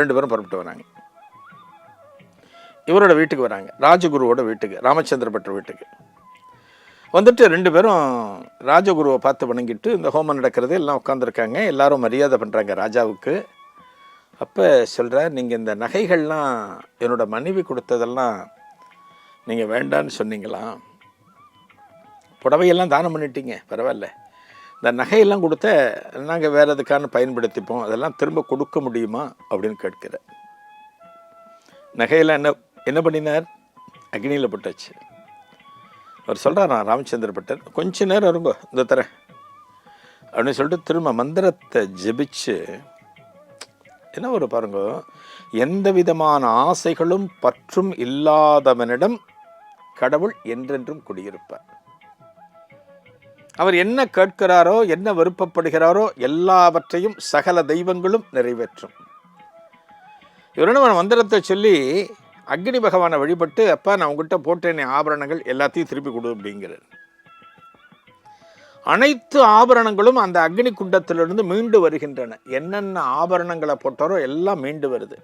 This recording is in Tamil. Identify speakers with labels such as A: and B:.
A: ரெண்டு பேரும் புறப்பட்டு வராங்க. இவரோட வீட்டுக்கு வராங்க. ராஜகுருவோட வீட்டுக்கு ராமச்சந்திர பட்டர் வீட்டுக்கு. வந்துட்டு ரெண்டு பேரும் ராஜகுருவை பார்த்து வணங்கிட்டு இந்த ஹோமம் நடக்கிறது எல்லாம் உட்காந்துருக்காங்க எல்லாரும் மரியாதை பண்ணுறாங்க ராஜாவுக்கு. அப்போ சொல்கிறார் நீங்கள் இந்த நகைகள்லாம் என்னோட மனைவி கொடுத்ததெல்லாம் நீங்கள் வேண்டான்னு சொன்னீங்களா? புடவையெல்லாம் தானம் பண்ணிட்டீங்க பரவாயில்ல. இந்த நகையெல்லாம் கொடுத்த நாங்கள் வேறு எதுக்கான பயன்படுத்திப்போம்? அதெல்லாம் திரும்ப கொடுக்க முடியுமா? அப்படின்னு கேட்கிற நகையெல்லாம் என்ன என்ன பண்ணினார்? அக்னியில் போட்டாச்சு. அவர் சொல்கிறாராம் ராமச்சந்திர பட்டர். கொஞ்ச நேரம் இருங்க இந்த தரேன். அப்படின்னு சொல்லிட்டு திரும்ப மந்திரத்தை ஜெபிச்சு என்ன ஒரு பாருங்க எந்த விதமான ஆசைகளும் பற்றும் இல்லாதவனிடம் கடவுள் என்றென்றும் குடியிருப்பார். அவர் என்ன கேட்கிறாரோ என்ன விருப்பப்படுகிறாரோ எல்லாவற்றையும் சகல தெய்வங்களும் நிறைவேற்றும். இவர் என்ன மந்திரத்தை சொல்லி அக்னி பகவானை வழிபட்டு அப்பா நான் உங்ககிட்ட போட்டேன் ஆபரணங்கள் எல்லாத்தையும் திருப்பி கொடு அப்படிங்கிறார். அனைத்து ஆபரணங்களும் அந்த அக்னி குண்டத்திலிருந்து மீண்டு வருகின்றன. என்னென்ன ஆபரணங்களை போட்டாரோ எல்லாம் மீண்டு வருது.